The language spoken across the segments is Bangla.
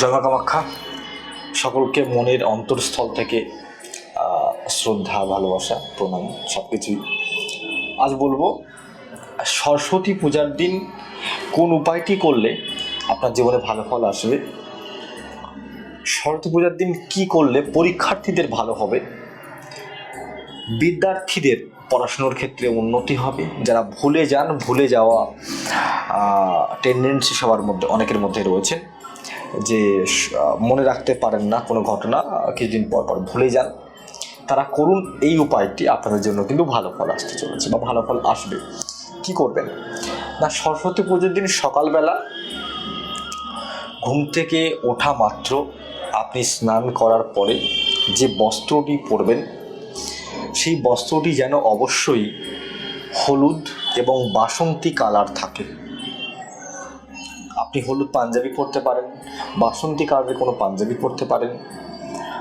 জমা কামাখ্যা সকলকে মনের অন্তরস্থল থেকে শ্রদ্ধা, ভালোবাসা, প্রণাম সব কিছুই আজ বলব, সরস্বতী পূজার দিন কোন উপায়টি করলে আপনার জীবনে ভালো ফল আসবে? সরস্বতী পূজার দিন কি করলে পরীক্ষার্থীদের ভালো হবে? বিদ্যার্থীদের পড়াশুনোর ক্ষেত্রে উন্নতি হবে? যারা ভুলে যান, ভুলে যাওয়া টেন্ডেন্সি সবার মধ্যে, অনেকের মধ্যে রয়েছেন যে মনে রাখতে পারেন না কোনো ঘটনা কিছুদিন পর পর ভুলে যান। তারা করুন এই উপায়টি, আপনাদের জন্য কিন্তু ভালো ফল আসতে চলেছে বা ভালো ফল আসবে। কি করবেন? না, সরস্বতী পুজোর দিন সকালবেলা ঘুম থেকে ওঠা মাত্র আপনি স্নান করার পরে যে বস্ত্রটি পরবেন, সেই বস্ত্রটি যেন অবশ্যই হলুদ এবং বাসন্তী কালার থাকে। আপনি হলুদ পাঞ্জাবি পরতে পারেন বাসন্তী কালারের কোনো পাঞ্জাবি পরতে পারেন।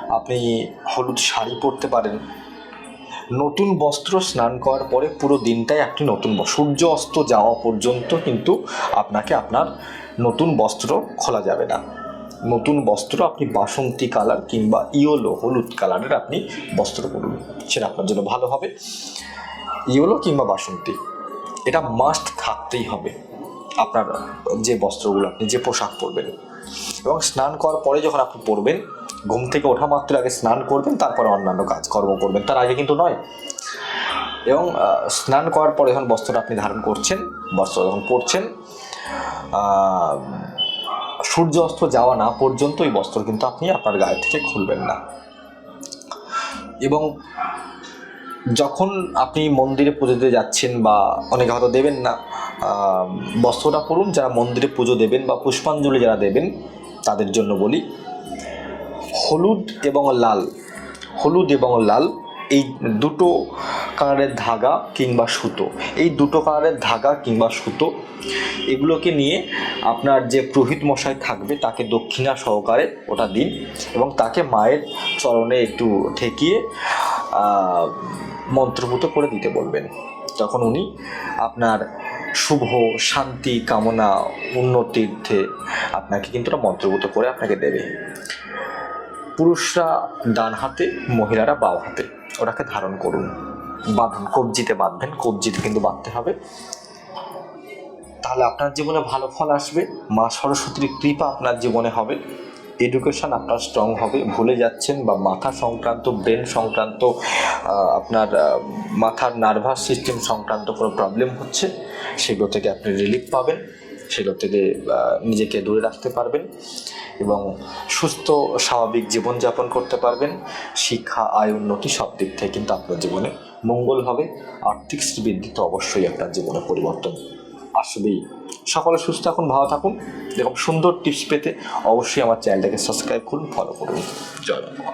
আপনি হলুদ শাড়ি পরতে পারেন। নতুন বস্ত্র স্নান করার পরে পুরো দিনটাই একটি নতুন সূর্য অস্ত যাওয়া পর্যন্ত কিন্তু আপনাকে আপনার নতুন বস্ত্র খোলা যাবে না। নতুন বস্ত্র আপনি বাসন্তী কালার কিংবা ইয়েলো, হলুদ কালারের আপনি বস্ত্র পরুন। সেটা আপনার জন্য ভালো হবে। ইয়েলো কিংবা বাসন্তী, এটা মাস্ট থাকতেই হবে। আপনার যে বস্ত্রগুলো, আপনি যে পোশাক পরবেন। এবং স্নান করার পরে যখন আপনি পরবেন, ঘুম থেকে ওঠা মাত্র আগে স্নান করবেন, তারপরে অন্যান্য কাজকর্ম করবেন। তার আগে কিন্তু নয়। এবং স্নান করার পরে যখন বস্ত্রটা আপনি ধারণ করছেন, বস্ত্র যখন পরছেন সূর্য অস্ত যাওয়া না পর্যন্ত এই বস্ত্র কিন্তু আপনি আপনার গায়ে থেকে খুলবেন না। এবং যখন আপনি মন্দিরে পুজো দিতে যাচ্ছেন বা অনেকে হয়তো দেবেন না বস্ত্রটা পরুন, যারা মন্দিরে পুজো দেবেন বা পুষ্পাঞ্জলি যারা দেবেন, তাদের জন্য বলি, হলুদ এবং লাল, হলুদ এবং লাল, এই দুটো কালারের ধাগা কিংবা সুতো, এই দুটো কালারের ধাগা কিংবা সুতো, এগুলোকে নিয়ে আপনার যে পুরোহিত মশাই থাকবে, তাকে দক্ষিণা সহকারে ওটা দিন এবং তাকে মায়ের চরণে একটু ঠেকিয়ে মন্ত্রভূত করে দিতে বলবেন। তখন উনি আপনার শুভ শান্তি কামনা উন্নতির্থে আপনাকে কিন্তু ওটা মন্ত্রভূত করে আপনাকে দেবে। পুরুষরা ডান হাতে, মহিলারা বাও হাতে। ওটাকে ধারণ করুন। বাঁধুন, কবজিতে বাঁধবেন, কবজিতে কিন্তু বাঁধতে হবে। তাহলে আপনার জীবনে ভালো ফল আসবে। মা সরস্বতীর কৃপা আপনার জীবনে হবে। এডুকেশন আপনার স্ট্রং হবে। ভুলে যাচ্ছেন বা মাথা সংক্রান্ত ব্রেন সংক্রান্ত আপনার মাথার নার্ভাস সিস্টেম সংক্রান্ত কোনো প্রবলেম হচ্ছে, সেগুলো থেকে আপনি রিলিফ পাবেন। সেগুলো থেকে নিজেকে দূরে রাখতে পারবেন এবং সুস্থ, স্বাভাবিক জীবনযাপন করতে পারবেন। শিক্ষা, আয়, উন্নতি সব দিক থেকে কিন্তু আপনার জীবনে মঙ্গল হবে। আর্থিক বৃদ্ধি তো অবশ্যই আপনার জীবনে পরিবর্তন আসবেই সকলে সুস্থ থাকুন, ভালো থাকুন। এরকম সুন্দর টিপস পেতে অবশ্যই আমার চ্যানেলটাকে সাবস্ক্রাইব করুন ফলো করুন। জয় মা